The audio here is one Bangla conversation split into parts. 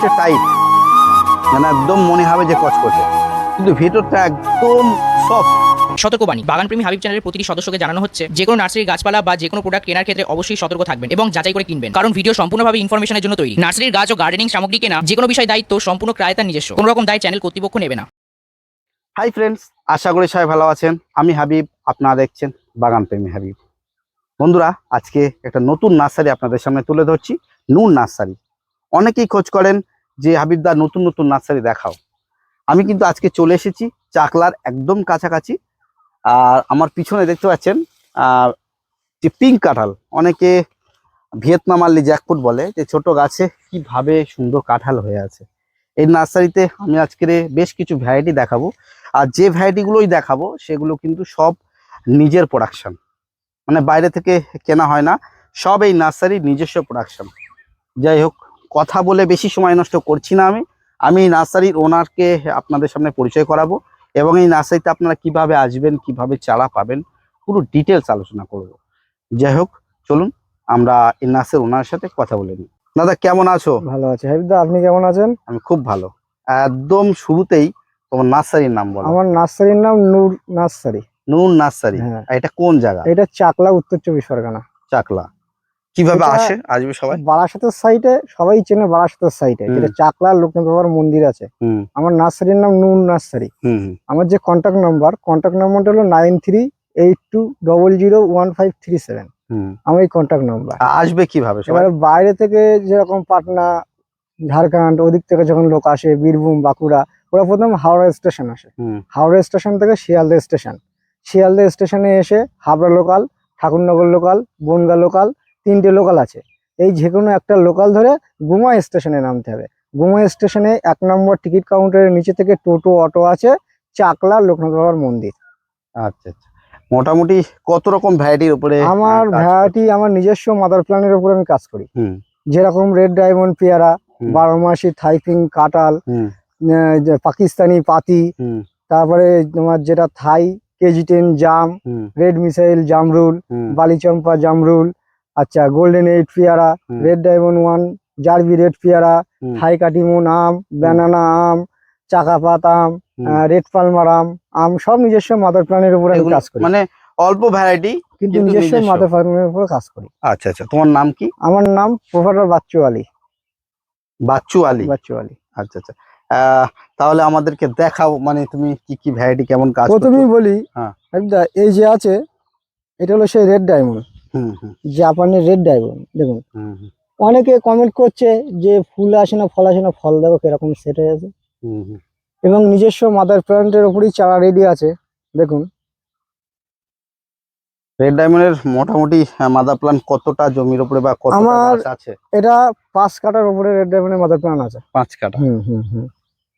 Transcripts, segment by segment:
অনেকটা টাইট মানে একদম মনে হবে যে কচকচে। কিন্তু ভেতরটা একদম সফট সতর্কবাণী বাগানপ্রেমী হাবিব চ্যানেলের প্রতিটি সদস্যকে জানানো হচ্ছে যে কোনো নার্সারির গাছপালা বা যে কোনো প্রোডাক্ট কেনার ক্ষেত্রে অবশ্যই সতর্ক থাকবেন এবং যাচাই করে কিনবেন। কারণ ভিডিও সম্পূর্ণভাবে ইনফরমেশনের জন্য তৈরি। নার্সারির গাছ ও গার্ডেনিং সামগ্রী কেনা যে কোনো বিষয় দায়িত্ব সম্পূর্ণ ক্রায়তার নিজস্ব। কোনো রকম দায় চ্যানেল কর্তৃপক্ষ নেবে না। হাই ফ্রেন্ডস আশা করি সবাই ভালো আছেন। আমি হাবিব আপনারা দেখছেন বাগান প্রেমী হাবিব। বন্ধুরা আজকে একটা নতুন নার্সারি আপনাদের সামনে তুলে ধরছি নুন নার্সারি। অনেকেই খোঁজ করেন যে, হাবিবদা, নতুন নতুন নার্সারি দেখাও। আমি কিন্তু আজকে চলে এসেছি চাকলার একদম কাছাকাছি। আর আমার পিছনে দেখতে পাচ্ছেন যে পিঙ্ক কাঁঠাল। অনেকে ভিয়েতনাম আল্লি জ্যাকফুট বলে যে, ছোট গাছে কীভাবে সুন্দর কাঁঠাল হয়ে আছে? এই নার্সারিতে আমি আজকের বেশ কিছু ভ্যারাইটি দেখাবো। আর যে ভ্যারাইটিগুলোই দেখাবো, সেগুলো কিন্তু সব নিজের প্রোডাকশান। মানে বাইরে থেকে কেনা হয় না, সব এই নার্সারির নিজস্ব প্রোডাকশান। যাই হোক কথা বলে বেশি সময় নষ্ট করছি না আমি। আমি এই নার্সারির ওনারকে আপনাদের সামনে পরিচয় করাবো এবং এই নার্সারিতে আপনারা কীভাবে আসবেন কীভাবে চারা পাবেন পুরো ডিটেলস আলোচনা করব। যাই হোক চলুন আমরা এই নার্সারির ওনার সাথে কথা বলে নিই। দাদা কেমন আছো? ভালো আছে। হাবিবদা আপনি কেমন আছেন? আমি খুব ভালো। একদম শুরুতেই তোমার নার্সারির নাম বলো। আমার নার্সারির নাম নূর নার্সারি। নুন নার্সারি। হ্যাঁ। এটা কোন জায়গা? এটা চাকলা উত্তর চব্বিশ পরগনা। চাকলা। কীভাবে আসে? আসবে সবাই? বারাসাতের সাইটে সবাই চেনে বারাসাতের হুম। যেটা চাকলা লক্ষ্মী বাবার মন্দির আছে। আমার নার্সারির নাম নুন নার্সারি। আমার যে কন্ট্যাক্ট নাম্বার কন্ট্যাক্ট নাম্বারটা হলো nine three eight two double zero one five three seven আমার এই কন্ট্যাক্ট নাম্বার আসবে কীভাবে এবার বাইরে থেকে যেরকম পাটনা ঝাড়খণ্ড ওদিক থেকে যখন লোক আসে বীরভূম বাঁকুড়া ওরা প্রথম হাওড়া স্টেশন আসে। হাওড়া স্টেশন থেকে শিয়ালদা স্টেশন শিয়ালদা স্টেশনে এসে Habra local Thakurnagar local Bongaon local তিনটে লোকাল আছে। এই যে কোনো একটা লোকাল ধরে গুমা স্টেশনে নামতে হবে। গুমা স্টেশনে এক নম্বর টিকিট কাউন্টারের নিচে থেকে টোটো অটো আছে চাকলা লোকনাথ বাবার মন্দির। আচ্ছা আচ্ছা। মোটামুটি কত রকম ভ্যারাইটির উপরে আমার ভ্যারাইটি আমার নিজস্ব মাদার প্ল্যানের উপর আমি কাজ করি। যেরকম রেড ডায়মন্ড পেয়ারা। বারো মাসি থাইপিং যে পাকিস্তানি পাতি তারপরে তোমার যেটা থাই কেজি টেন জাম রেড মিসাইল জামরুল বালিচম্পা জামরুল আচ্ছা গোল্ডেন এইট পেয়ারা রেড ডায়মন্ড ওয়ান জারবি রেড পেয়ারা হাই কাটিমুন আম ব্যানানা আম চাকাপাত আম রেড পালমার আম আম সব নিজস্ব মাদার প্ল্যানের উপরে আমি কাজ করি। মানে অল্প ভ্যারাইটি কিন্তু নিজস্ব। মাদার প্ল্যানের উপরে কাজ করি। আচ্ছা আচ্ছা তোমার নাম কি? আমার নাম প্রফেসর বাচ্চু আলী। বাচ্চু আলী? বাচ্চু আলী। আচ্ছা আচ্ছা। তাহলে আমাদেরকে দেখাও মানে তুমি কি কি ভ্যারাইটি কেমন কাজ? প্রথমেই বলি হ্যাঁ। এই যে আছে এটা হলো সেই রেড ডায়মন্ড জাপানের রেড ডায়মন্ড দেখুন। অনেকে কমেন্ট করছে যে ফুল আসে না ফল আসে না ফল দেখো কীরকম সেট হয়ে আছে। এবং নিজস্ব মাদার প্ল্যান্টের উপরই চারা রেডি আছে দেখুন। রেড ডায়মন্ডের মোটামুটি মাদার প্ল্যান কতটা জমির উপরে বা কতটা আমার- আছে? এটা পাঁচ কাটার উপরে রেড ডায়মন্ডের মাদার প্ল্যান্ট আছে। পাঁচ কাটা। হুম হুম হুম।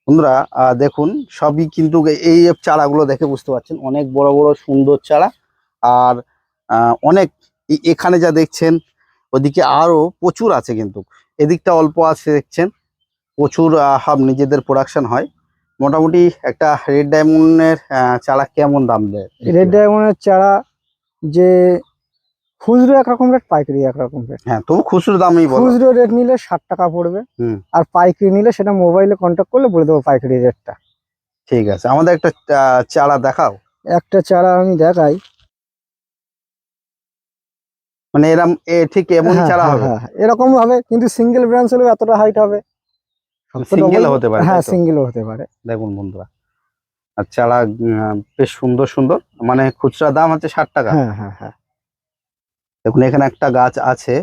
বন্ধুরা দেখুন সবই কিন্তু এই চারাগুলো দেখে বুঝতে পারছেন অনেক বড় বড় সুন্দর চারা। আর অনেক এখানে যা দেখছেন ওদিকে আরও প্রচুর আছে কিন্তু। এদিকটা অল্প আছে দেখছেন প্রচুর হাব নিজেদের প্রোডাকশন হয়। মোটামুটি একটা রেড ডায়মন্ডের চারা কেমন দাম দেয়? রেড ডায়মন্ডের চারা যে খুচরো একরকম রেট পাইকারি একরকম রেট হ্যাঁ তবু খুচরো দামই খুচরো রেট নিলে ষাট টাকা পড়বে। আর পাইকারি নিলে সেটা মোবাইলে কন্ট্যাক্ট করলে বলে দেবো পাইকারি রেটটা ঠিক আছে আমাদের একটা চারা দেখাও। একটা চারা আমি দেখাই। মানে এরম এ ঠিক এমন হ্যাঁ, চারা হ্যাঁ, হবে। হ্যাঁ, এরকম হবে কিন্তু সিঙ্গেল ব্রাঞ্চ হলে এতটা হাইট হবে। সিঙ্গেল হতে পারে হ্যাঁ? সিঙ্গেল হতে পারে। দেখুন বন্ধুরা আর চারা বেশ সুন্দর সুন্দর মানে খুচরা দাম হচ্ছে ষাট টাকা। হ্যাঁ হ্যাঁ হ্যাঁ। দেখুন এখানে একটা গাছ আছে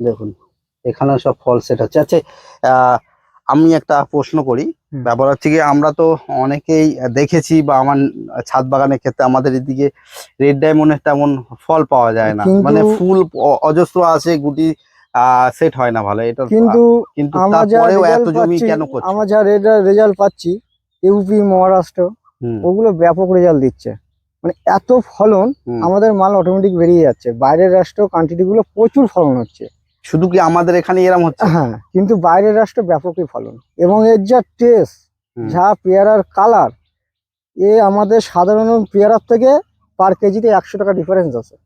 দেখুন এখানেও সব ফল সেট হচ্ছে। আচ্ছা আহ, আমি একটা প্রশ্ন করি। ব্যাপার হচ্ছে কি আমরা তো অনেকেই দেখেছি বা আমার ছাদ বাগানের ক্ষেত্রে আমাদের এদিকে রেড ডায়মন্ডের তেমন ফল পাওয়া যায় না। মানে ফুল অজস্র আছে গুটি সেট হয় না ভালো এটা কিন্তু কিন্তু তারপরেও এত জমি কেন করছে? আমরা যা রেজাল্ট পাচ্ছি ইউপি মহারাষ্ট্র ওগুলো ব্যাপক রেজাল্ট দিচ্ছে। মানে এত ফলন আমাদের মাল অটোমেটিক বেরিয়ে যাচ্ছে। বাইরের রাষ্ট্র কান্ট্রি গুলো প্রচুর ফলন হচ্ছে। শুধু কি আমাদের এখানে এরম হচ্ছে? হ্যাঁ কিন্তু বাইরের রাষ্ট্র ব্যাপকই ফলন। এবং এর যা টেস্ট যা পেয়ারার কালার এ আমাদের সাধারণ পেয়ারার থেকে পার কেজিতে একশো টাকা ডিফারেন্স আছে।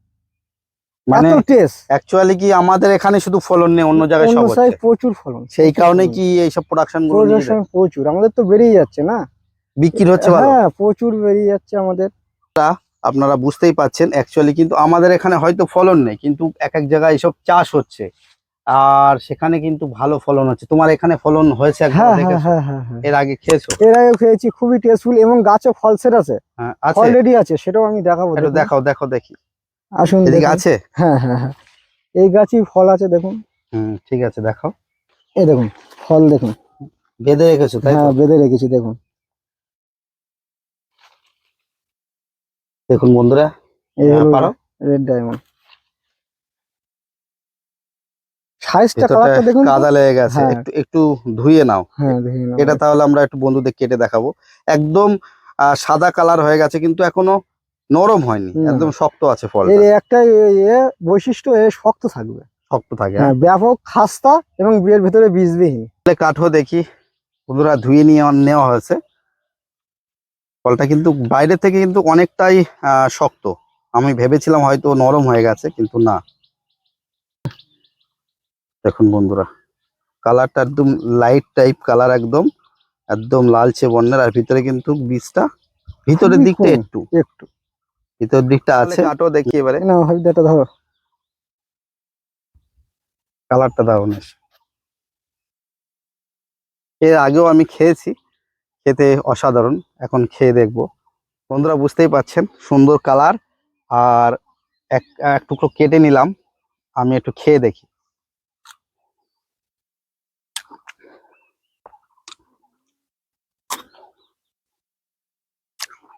মানে টেস্ট অ্যাকচুয়ালি কি আমাদের এখানে শুধু ফলন নেই অন্য জায়গায় সব হচ্ছে? প্রচুর ফলন। সেই কারণে। কি এইসব প্রোডাকশনগুলো নিয়ে প্রচুর। আমাদের তো বেরিয়ে যাচ্ছে না? বিক্রি হচ্ছে ভালো? হ্যাঁ প্রচুর বেরিয়ে যাচ্ছে আমাদের। আপনারা বুঝতেই পাচ্ছেন অ্যাকচুয়ালি কিন্তু আমাদের এখানে হয়তো ফলন নেই কিন্তু এক এক জায়গায় এইসব চাষ হচ্ছে। আর সেখানে কিন্তু ভালো ফলন হচ্ছে। তোমার এখানে ফলন হয়েছে হ্যাঁ হ্যাঁ হ্যাঁ এর আগে খেয়েছো? এর আগে খেয়েছি খুবই টেস্টফুল এবং গাছে ফল সেট আছে। হ্যাঁ আছে। সেটাও আমি দেখাবো দেখাও দেখো দেখি। আসুন এদিকে। আছে? হ্যাঁ হ্যাঁ হ্যাঁ। এই গাছই ফল আছে দেখুন। হুম ঠিক আছে দেখাও। এই দেখুন ফল দেখুন। বেঁধে রেখেছো তাই হ্যাঁ বেঁধে রেখেছি দেখুন। দেখুন বন্ধুরা হ্যাঁ, পারো? রেড ডায়মন্ড সাইজটা কালারটা দেখুন কাদা লেগে গেছে। হ্যাঁ। একটু একটু ধুয়ে নাও। হ্যাঁ। এটা তাহলে আমরা একটু বন্ধুদের কেটে দেখাবো। একদম সাদা কালার হয়ে গেছে কিন্তু এখনও নরম হয়নি। একদম শক্ত আছে ফল এর বৈশিষ্ট্য এ শক্ত থাকবে। শক্ত থাকে হ্যাঁ ব্যাপক খাস্তা এবং বিয়ের ভেতরে বীজবিহীন। কাঠও দেখি। বন্ধুরা ধুয়ে নিয়ে নেওয়া হয়েছে। ফলটা কিন্তু বাইরে থেকে কিন্তু অনেকটাই আহ, শক্ত। আমি ভেবেছিলাম হয়তো নরম হয়ে গেছে কিন্তু না। দেখুন বন্ধুরা কালারটা একদম লাইট টাইপ কালার একদম একদম লালচে বর্ণের আর ভিতরে কিন্তু বীজটা ভিতরের দিকটা একটু। একটু। ভিতরের দিকটা আছে। কাঠও দেখি এবারে। না এটা ধরো। কালারটা দারুণ এসে এর আগেও আমি খেয়েছি খেতে অসাধারণ। এখন খেয়ে দেখব। বন্ধুরা বুঝতেই পাচ্ছেন, সুন্দর কালার। আর এক এক টুকরো কেটে নিলাম, আমি একটু খেয়ে দেখি।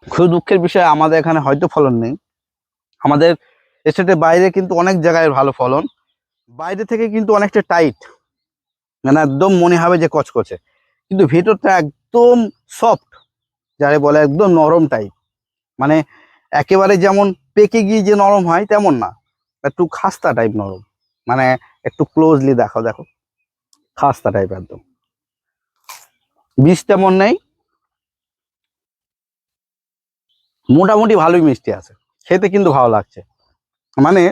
খুব দুঃখের বিষয়, আমাদের এখানে হয়তো ফলন নেই। আমাদের স্টেটের বাইরে কিন্তু অনেক জায়গায় ভালো ফলন। বাইরে থেকে কিন্তু অনেকটা টাইট। মানে একদম মনে হবে যে কচকচে। কিন্তু ভেতরটা একদম সফট। যারে বলে একদম নরম টাইপ মানে একেবারে যেমন পেকে গিয়ে যে নরম হয়, তেমন না। একটু খাস্তা টাইপ নরম। মানে একটু ক্লোজলি দেখো দেখো। খাস্তা টাইপ একদম। বীজ তেমন নেই। মোটামুটি ভালোই মিষ্টি আছে। খেতে কিন্তু ভালো লাগছে। মানে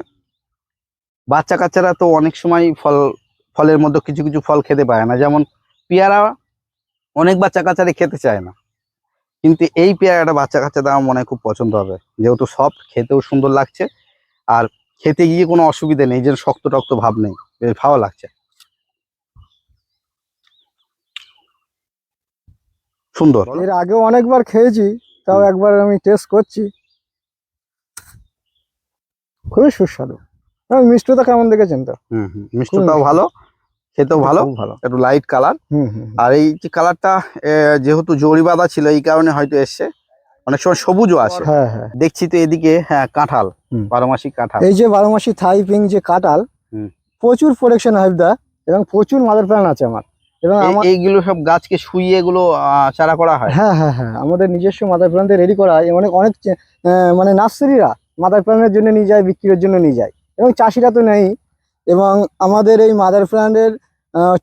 বাচ্চা কাচ্চারা তো অনেক সময় ফল, ফলের মধ্যে কিছু কিছু ফল খেতে পায় না। যেমন পেয়ারা অনেক বাচ্চা কাচ্চারা খেতে চায় না। কিন্তু এই পেয়ারাটা বাচ্চা কাচ্চাদের আমার মনে হয় খুব পছন্দ হবে। যেহেতু সফট খেতেও সুন্দর লাগছে। আর খেতে গিয়ে কোনো অসুবিধা নেই যে শক্ত টক্ত ভাব নেই। বেশ ভালো লাগছে। সুন্দর। এর আগেও অনেকবার খেয়েছি তাও একবার আমি টেস্ট করছি। খুবই সুস্বাদু। এবং মিষ্টতা কেমন দেখেছেন তো? হুম হুম। মিষ্টটাও ভালো। খেতেও ভালো ভালো। একটু লাইট কালার আর এই যে কালারটা যেহেতু জরি বাঁধা ছিল এই কারণে হয়তো এসছে। অনেক সময় সবুজও আসে হ্যাঁ হ্যাঁ। দেখছি তো এদিকে হ্যাঁ কাঁঠাল হুম। বারো মাসি কাঁঠাল। এই যে বারো মাসি থাই পিং যে কাঁঠাল। প্রচুর প্রোডাকশন হাইবদা এবং প্রচুর মাদার প্ল্যান আছে আমার। এবং আমার এইগুলো সব গাছকে শুইয়ে এগুলো চারা করা হয়? হ্যাঁ হ্যাঁ হ্যাঁ। আমাদের নিজস্ব মাদার প্ল্যান্টে রেডি করা হয় অনেক অনেক মানে নার্সারিরা মাদার প্ল্যানের জন্য নিয়ে যায় বিক্রির জন্য নিয়ে যায়। এবং চাষিরা তো নেই এবং আমাদের এই মাদার প্ল্যান্টের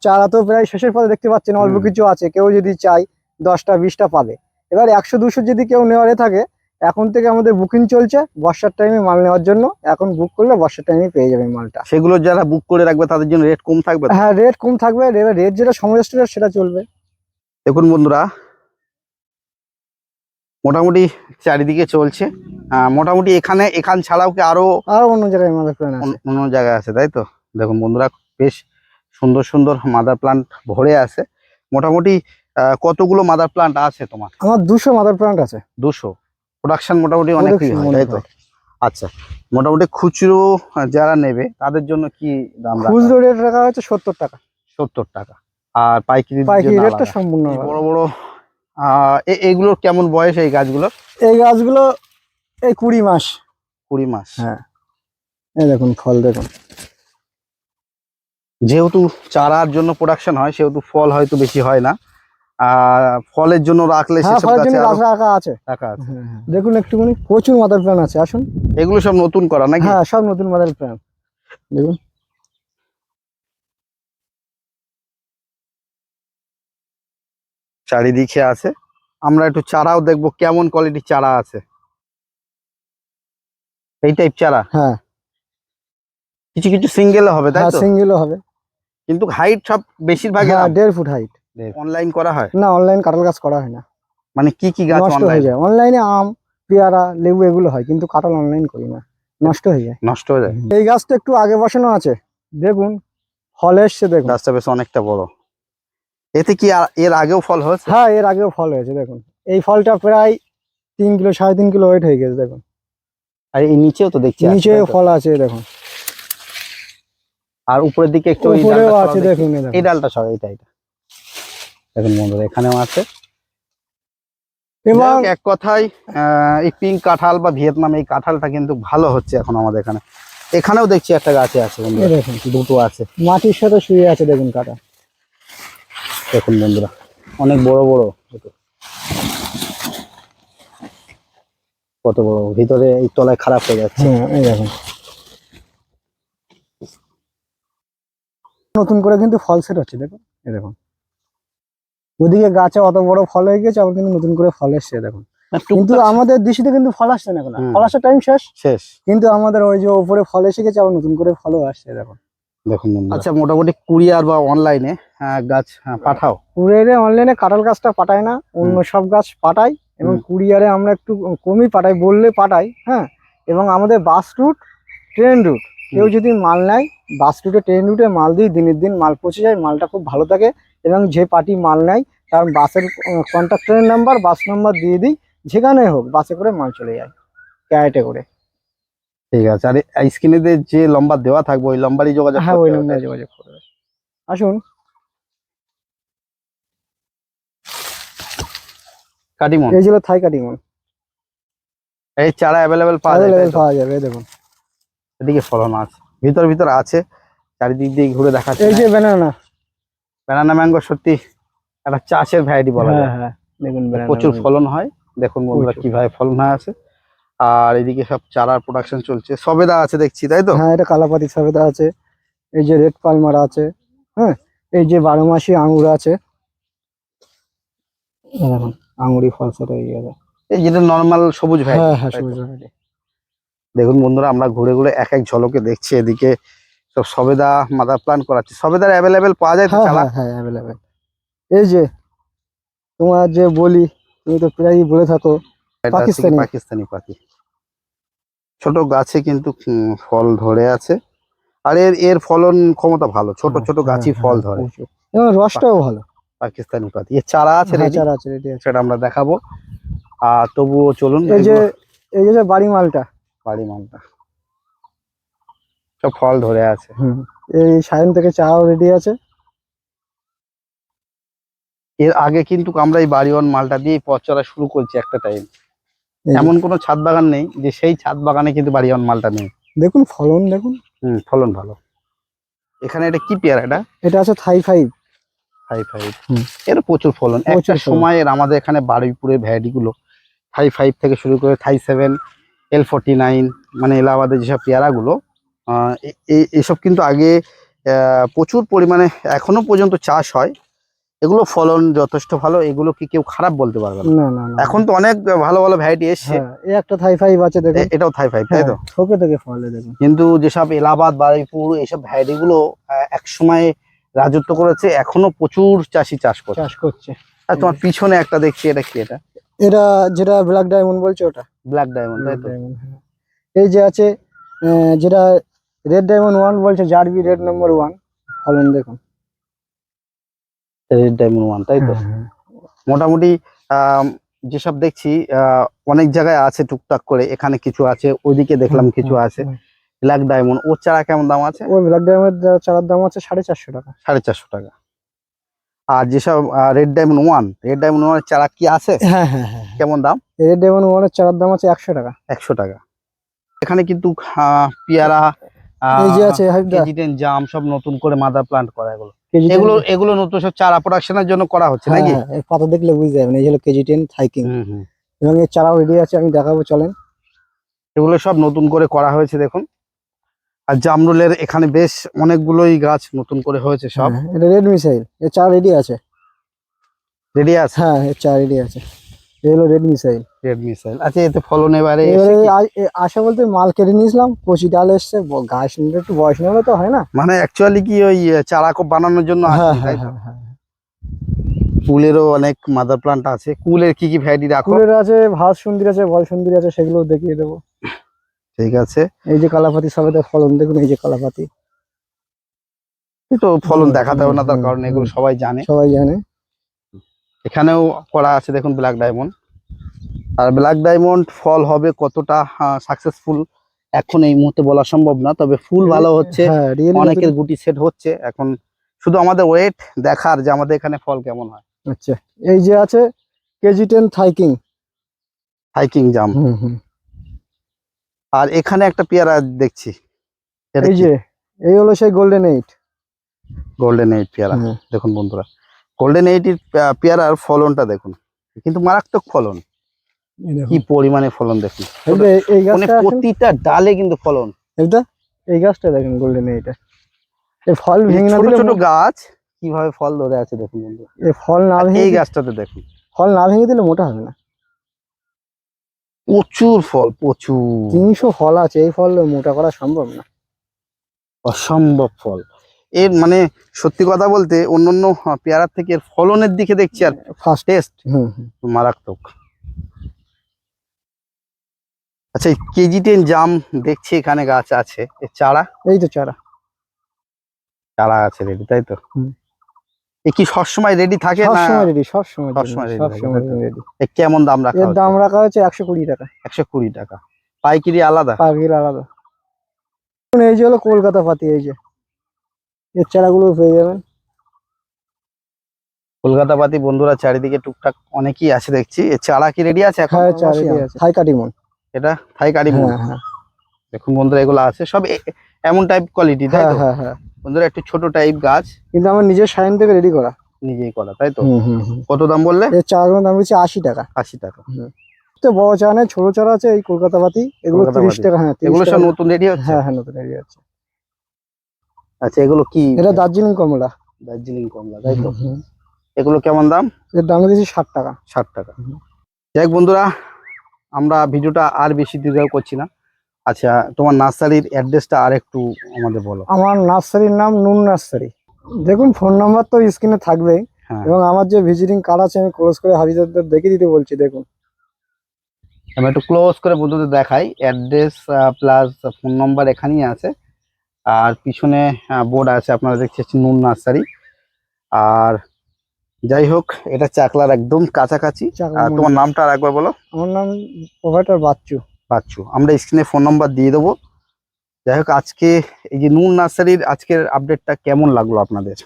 চারা তো প্রায় শেষের পথে দেখতে পাচ্ছেন অল্প কিছু আছে কেউ যদি চাই দশটা বিশটা পাবে। এবার একশো দুশো যদি কেউ নেওয়ার থাকে এখন থেকে আমাদের বুকিং চলছে বর্ষার টাইমে মাল নেওয়ার জন্য। এখন বুক করলে বর্ষার টাইমে পেয়ে যাবে মালটা। সেগুলো যারা বুক করে রাখবে তাদের জন্য রেট কম থাকবে হ্যাঁ রেট কম থাকবে। এবার রেট যেটা সমস্ত সেটা চলবে। দেখুন বন্ধুরা মোটামুটি চারিদিকে চলছে। মোটামুটি এখানে এখান ছাড়াও কি আরও আরও অন্য জায়গায় মাদার প্ল্যান আছে। অন্য জায়গায় আছে তাই তো? দেখুন বন্ধুরা বেশ সুন্দর সুন্দর মাদার প্লান্ট ভরে আছে। মোটামুটি কতগুলো মাদার প্লান্ট আছে তোমার? আমার দুশো মাদার প্ল্যান্ট আছে। দুশো? প্রোডাকশন মোটামুটি অনেকই Production হয় অনেক তাই তো? আচ্ছা মোটামুটি খুচরো যারা নেবে তাদের জন্য কি দাম রাখা খুচরো রেট রাখা হচ্ছে সত্তর টাকা। সত্তর টাকা। আর পাইকারি পাইকারি রেটটা সম্পূর্ণ বড় বড় এগুলোর কেমন বয়স এই গাছগুলোর? এই গাছগুলো এই কুড়ি মাস। কুড়ি মাস। হ্যাঁ। এই দেখুন ফল দেখুন। যেহেতু চারার জন্য প্রোডাকশন হয় সেহেতু ফল হয়তো বেশি হয় না। আর ফলের জন্য রাখলে হ্যাঁ রাখা আছে। রাখা আছে। দেখুন একটুখানি প্রচুর মাদার প্ল্যান আছে আসুন। এগুলো সব নতুন করা নাকি? হ্যাঁ সব নতুন মাদার প্ল্যান। দেখুন। চারিদিকে আছে। আমরা একটু চারাও দেখব কেমন কোয়ালিটির চারা আছে। এই টাইপ চারা? হ্যাঁ। কিছু কিছু সিঙ্গেল হবে তাই হ্যাঁ তো? সিঙ্গেলও হবে। কিন্তু হাইট সব বেশিরভাগ হ্যাঁ দেড় ফুট হাইট অনলাইন করা হয়? না অনলাইন কাঁঠাল গাছ করা হয় না। মানে কি কি গাছ নষ্ট হয়ে যায়। অনলাইনে আম পেয়ারা লেবু এগুলো হয় কিন্তু কাঁঠাল অনলাইন করি না। নষ্ট হয়ে যায়। নষ্ট হয়ে যায়। এই গাছটা একটু আগে বসানো আছে। দেখুন ফল এসছে দেখুন। গাছটা বেশ অনেকটা বড়। এতে কি এর আগেও ফল হয়েছে? হ্যাঁ এর আগেও ফল হয়েছে দেখুন। এই ফলটা প্রায় তিন কিলো সাড়ে তিন কিলো ওয়েট হয়ে গেছে দেখুন। আর এই নিচেও তো দেখছি নিচে ফল আছে দেখুন। আর উপরের দিকে একটু ওই উপরেও ডালটা আছে দেখুন এই ডালটা সব এইটা এটা দেখুন বন্ধুরা এখানেও আছে। এবং এক কথায় আহ, এই পিঙ্ক কাঁঠাল বা ভিয়েতনাম এই কাঁঠালটা কিন্তু ভালো হচ্ছে এখন আমাদের এখানে। এখানেও দেখছি একটা গাছে আছে দেখুন। দুটো আছে। মাটির সাথে শুয়ে আছে দেখুন কাটা। দেখুন বন্ধুরা অনেক বড় বড় দুটো। কত বড়? ভিতরে এই তলায় খারাপ হয়ে যাচ্ছে। হ্যাঁ এই দেখুন। নতুন করে কিন্তু ফল সেট হচ্ছে দেখুন। এই দেখুন। ওদিকে গাছে অত বড় ফল হয়ে গেছে আবার কিন্তু নতুন করে ফল এসছে দেখুন। কিন্তু আমাদের দৃষ্টিতে কিন্তু ফল আসছে না এখন। ফল আসার টাইম শেষ। শেষ। কিন্তু আমাদের ওই যে উপরে ফল এসে গেছে আবার নতুন করে ফলও আসছে দেখুন। দেখুন আচ্ছা মোটামুটি কুরিয়ার বা অনলাইনে গাছ হ্যাঁ, পাঠাও। কুরিয়ারে অনলাইনে কাঁঠাল গাছটা পাঠায় না অন্য সব গাছ পাঠাই এবং কুরিয়ারে আমরা একটু কমই পাঠাই বললে পাঠাই হ্যাঁ? এবং আমাদের বাস রুট ট্রেন রুট। কেউ যদি মাল নেয় বাস রুটে ট্রেন রুটে মাল দিই দিনের দিন মাল পৌঁছে যায় মালটা খুব ভালো থাকে এবং যে পার্টি মাল নেয় তার বাসের কন্ট্রাক্টরের নাম্বার বাস নাম্বার দিয়ে দিই যেখানে হোক বাসে করে মাল চলে যায় ক্যারেটে করে। ঠিক আছে আর স্ক্রিনে যে লম্বা দেওয়া থাকবে ওই লম্বারই যোগাযোগ হ্যাঁ ওই তো? যোগাযোগ করবে আসুন। কাটিমন? এই ছিল থাই কাটিমন। এই চারা অ্যাভেলেবেল পাওয়া যায় তো? পাওয়া যাবে দেখুন। এদিকে ফলন আছে ভিতর ভিতর আছে চারিদিক দিয়ে ঘুরে দেখাচ্ছে। এই যে ব্যানানা ব্যানানা ম্যাঙ্গো সত্যি একটা চাষের ভ্যারাইটি বলা হ্যাঁ যায়। হ্যাঁ দেখুন banana প্রচুর ফলন হয় দেখুন বন্ধুরা কীভাবে ফলন হয় আছে। আর এদিকে সব চারার প্রোডাকশন চলছে। সবেদা আছে দেখছি তাই তো? হ্যাঁ এটা কালাপাতি সবেদা আছে এই যে রেড পালমার আছে হ্যাঁ এই যে বারো মাসি আঙুর আছে। দেখুন। আঙুরি ফল সেট হয়ে গেছে। এই যেটা নর্মাল সবুজ হ্যাঁ হ্যাঁ সবুজ। দেখুন বন্ধুরা আমরা ঘুরে ঘুরে এক এক ঝলকে দেখছি এদিকে। সব সবেদা মাদার প্লান্ট করাচ্ছে। সবেদার অ্যাভেলেবেল পাওয়া যায় তো হ্যাঁ হ্যাঁ হ্যাঁ অ্যাভেলেবেল এই যে তোমার যে বলি তুমি তো প্রায়ই বলে থাকো পাকিস্তানি। পাকিস্তানি পাখি। ছোট গাছে কিন্তু ফল ধরে আছে। আর এর এর ফলন ক্ষমতা ভালো। ছোট ছোট হ্যাঁ, গাছই হ্যাঁ, ফল হ্যাঁ, ধরে এবং রসটাও ভালো। পাকিস্তানি পাতি এর চারা আছে হ্যাঁ চারা আছে রেডি সেটা আমরা দেখাবো। আর তবুও চলুন এই যে এই যে বাড়ি মালটা। বাড়ি মালটা সব ফল ধরে আছে। এই সায়ন থেকে চাও রেডি আছে। এর আগে কিন্তু আমরা এই বাড়িওয়ান মালটা দিয়ে পথ চলা শুরু করছি একটা টাইম এমন কোনো ছাদ বাগান নেই যে সেই ছাদ বাগানে কিন্তু বাড়িওয়ান মালটা নেই। দেখুন ফলন দেখুন। হুম ফলন ভালো। এখানে এটা কি পেয়ারা এটা? এটা আছে থাই ফাইভ ফাইভ ফাইভ এর প্রচুর ফলন। একটা সময়ের আমাদের এখানে বারুইপুরের ভ্যারাইটি গুলো থাই ফাইভ থেকে শুরু করে Thai seven L forty nine মানে এলাহাবাদের যেসব পেয়ারাগুলো আহ, এ- এ- এসব কিন্তু আগে প্রচুর পরিমাণে এখনও পর্যন্ত চাষ হয়। এগুলো ফলন যথেষ্ট ভালো। এগুলো কি কেউ খারাপ বলতে পারবে না। এখন তো অনেক ভালো ভালো ভ্যারাইটি এসছে। হ্যাঁ এই একটা থাই ফাইভ আছে দেখুন। এটাও থাই ফাইভ তাই তো? হ্যাঁ, থেকে ফলে দেখুন। কিন্তু যেসব এলাহাবাদ বারুইপুর এইসব ভ্যারাইটি গুলো এক সময় রাজত্ব করেছে এখনও প্রচুর চাষি চাষ করছে। চাষ করছে। আর তোমার পিছনে একটা দেখছি এটা কি এটা? এটা যেটা ব্ল্যাক ডায়মন্ড বলছে ওটা। ব্ল্যাক ডায়মন্ড তাই Black তো হ্যাঁ। এই যে আছে যেটা রেড ডায়মন্ড ওয়ান বলছে জারবি রেড নম্বর ওয়ান ফলন দেখুন। রেড ডায়মন্ড ওয়ান তাই তো? হ্যাঁ, মোটামুটি আম, যেসব দেখছি আহ, অনেক জায়গায় আছে টুকটাক করে এখানে কিছু আছে ওইদিকে দেখলাম কিছু আছে। ব্ল্যাক ডায়মন্ড ওর চারা কেমন দাম আছে? ওই ব্ল্যাক ডায়মন্ড চারার দাম আছে সাড়ে চারশো টাকা। সাড়ে চারশো টাকা। আর যেসব red diamond one red diamond ওয়ানের চারা কি আছে? হ্যাঁ হ্যাঁ হ্যাঁ কেমন দাম? রেড ডায়মন্ড ওয়ানের চারার দাম আছে একশো টাকা। একশো টাকা। এখানে কিন্তু পেয়ারা এই যে আছে হাইবদা কেজি জাম সব নতুন করে মাদার প্লান্ট করা এগুলো। এগুলো এগুলো নতুন সব চারা প্রোডাকশনের জন্য করা হচ্ছে নাকি? হ্যাঁ এর পাতা দেখলে বুঝতে যাবেন এই হলো কেজি টেন থাইকিং এবং এর চারাও রেডি আছে আমি দেখাবো চলেন। এগুলো সব নতুন করে করা হয়েছে দেখুন। আর জামরুলের এখানে বেশ অনেকগুলোই গাছ নতুন করে হয়েছে সব। হ্যাঁ, এটা রেড মিসাইল এর চারা রেডি আছে। রেডি আছে? হ্যাঁ এর চারা রেডি আছে। এই হলো রেড মিসাইল। Red missile. আচ্ছা এতে ফলন এবারে? আসা বলতে মাল কেটে নিয়েছিলাম কচি ডাল এসছে গাছ নিলে একটু বয়স নেবে তো হয় না? মানে অ্যাকচুয়ালি কি ওই চারা বানানোর জন্য হ্যাঁ হ্যাঁ হ্যাঁ হ্যাঁ। কুলেরও অনেক মাদার প্লান্ট আছে। কুলের কি কি ভ্যারাইটি রাখো? ফুলের আছে ভাত সুন্দর আছে বল সুন্দর আছে সেগুলো দেখিয়ে দেবো। ঠিক আছে। এই যে কালাপাতি সবেতে ফলন দেখুন এই যে কালাপাতি। তো ফলন দেখাতে হবে না তার কারণ এগুলো সবাই জানে। সবাই জানে। এখানেও করা আছে দেখুন ব্ল্যাক ডায়মন্ড আর ব্ল্যাক ডায়মন্ড ফল হবে কতটা সাকসেসফুল এখন এই মুহূর্তে বলা সম্ভব না তবে ফুল ভালো হচ্ছে। হ্যাঁ অনেকের গুটি সেট হচ্ছে। এখন শুধু আমাদের ওয়েট দেখার যে আমাদের এখানে ফল কেমন হয়। আচ্ছা এই যে আছে কেজি টেন থাইকিং হাইকিং জাম হুম হুম। আর এখানে একটা পেয়ারা দেখছি। এই যে এই হলো সেই গোল্ডেন এইট গোল্ডেন এইট পেয়ারা। দেখুন বন্ধুরা গোল্ডেন এইটির পেয়ারার ফলনটা দেখুন। কিন্তু মারাত্মক ফলন। কি পরিমাণে ফলন দেখুন। এই গাছটা প্রতিটা ডালে কিন্তু ফলন। এইটা? এই গাছটা দেখেন গোল্ডেন এইটা এই ফল ভেঙে না ছোট দিলে ছোট গাছ কীভাবে ফল ধরে আছে দেখুন বন্ধু এই ফল না ভেঙে এই গাছটাতে দেখুন। ফল না ভেঙে দিলে মোটা হবে না। প্রচুর ফল প্রচুর। তিনশো ফল আছে এই ফল মোটা করা সম্ভব না। অসম্ভব ফল। এর মানে সত্যি কথা বলতে অন্য অন্য পেয়ারার থেকে এর ফলনের দিকে দেখছি আর ফার্স্ট টেস্ট হুম হুম। মারাত্মক। আচ্ছা কেজি টেন জাম দেখছি এখানে গাছ আছে এর চারা? এই তো চারা। চারা আছে রেডি তাই তো? কি সবসময় রেডি থাকে না সময় রেডি সব সময় সবসময় সব সময় রেডি কেমন দাম রাখা এর দাম রাখা হচ্ছে একশো কুড়ি টাকা। একশো কুড়ি টাকা। পাইকারি আলাদা? পাখির আলাদা। এই যে হলো কলকাতা পাতি এই যে। এর চারাগুলো পেয়ে যাবেন। কলকাতা পাতি বন্ধুরা চারিদিকে টুকটাক অনেকেই আছে দেখছি। এর চারা কি রেডি আছে এখন? হ্যাঁ চারা ready আছে। থাই কাটিমন। এটা? থাই কারি হ্যাঁ হ্যাঁ। দেখুন বন্ধুরা এগুলো আছে। সব এমন টাইপ কোয়ালিটি তাই হ্যাঁ তো? হ্যাঁ হ্যাঁ। বন্ধুরা একটু ছোট টাইপ গাছ। কিন্তু আমার নিজের সাইন থেকে রেডি করা। নিজেই করা তাই তো? কত দাম বললে? এর চারাগুলোর দাম হচ্ছে আশি টাকা। আশি টাকা। তো বড় চারা নেই ছোট চারা আছে এই কলকাতা পাতি এগুলো তিরিশ। টাকা হ্যাঁ এগুলো সব নতুন রেডি হচ্ছে? হ্যাঁ হ্যাঁ নতুন রেডি আছে আচ্ছা এগুলো কি? এটা দার্জিলিং কমলা। দার্জিলিং কমলা তাই তো। এগুলো কেমন দাম? এর দাম দিয়েছি ষাট টাকা। ষাট টাকা। যাই বন্ধুরা আমরা ভিডিওটা আর বেশি দীর্ঘ করছি না। আচ্ছা তোমার নার্সারির অ্যাড্রেসটা আর একটু আমাদের বলো। আমার নার্সারির নাম নুন নার্সারি। দেখুন ফোন নাম্বার তো স্ক্রিনে থাকবেই। হ্যাঁ। এবং আমার যে ভিজিটিং কার্ড আছে আমি ক্লোজ করে হাবিজারদের দেখে দিতে বলছি দেখুন। আমি একটু ক্লোজ করে বন্ধুদের দেখাই। অ্যাড্রেস প্লাস ফোন নাম্বার এখানেই আছে। আর পিছনে বোর্ড আছে আপনারা দেখতে নুন নার্সারি। আর যাই হোক এটা চাকলার একদম কাছাকাছি। তোমার নামটা আর একবার বলো। আমার নাম প্রোভাইডার বাচ্চু। পাচ্ছ। আমরা স্ক্রিনে ফোন নাম্বার দিয়ে দেবো। যাই হোক, আজকে এই যে নুন নার্সারির আজকের আপডেটটা কেমন লাগল আপনাদের?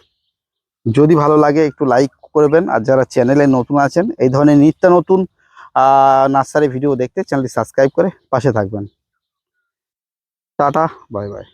যদি ভালো লাগে, একটু লাইক করবেন। আর যারা চ্যানেলে নতুন আছেন, এই ধরনের নিত্য নতুন নার্সারি ভিডিও দেখতে চ্যানেলটি সাবস্ক্রাইব করে পাশে থাকবেন। Tata bye bye